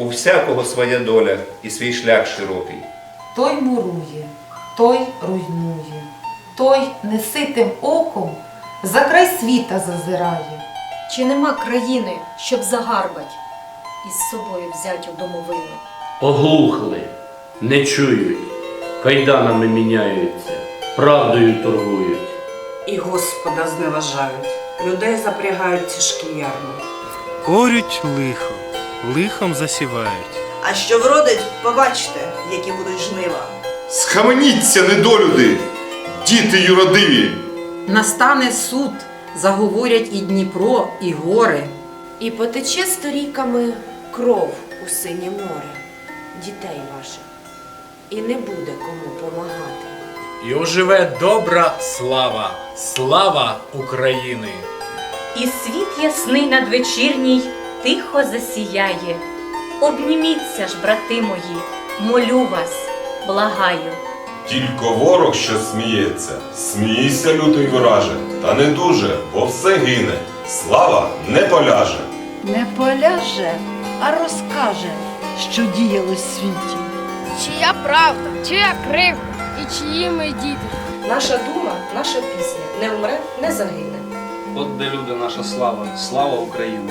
У всякого своя доля і свій шлях широкий. Той мурує, той руйнує, той неситим оком за край світа зазирає. Чи нема країни, щоб загарбать і з собою взять у домовину? Оглухли, не чують, кайданами міняються, правдою торгують. І Господа зневажають, людей запрягають тяжкі ярми. Орють лихо, лихом засівають. А що вродить, побачите, які будуть жнива. Схаменіться, недолюди, діти юродиві! Настане суд, заговорять і Дніпро, і гори. І потече сторіками кров у синє море дітей ваших, і не буде кому помагати. І оживе добра слава, слава України! І світ ясний надвечірній тихо засіяє. Обніміться ж, брати мої, молю вас, благаю. Тільки ворог, що сміється, смійся, лютий вираже, та не дуже, бо все гине, слава не поляже. Не поляже, а розкаже, що діяло в світі. Чия правда, чия кривда і чиї ми діти. Наша дума, наша пісня не вмре, не загине. От де люди наша слава, слава Україні!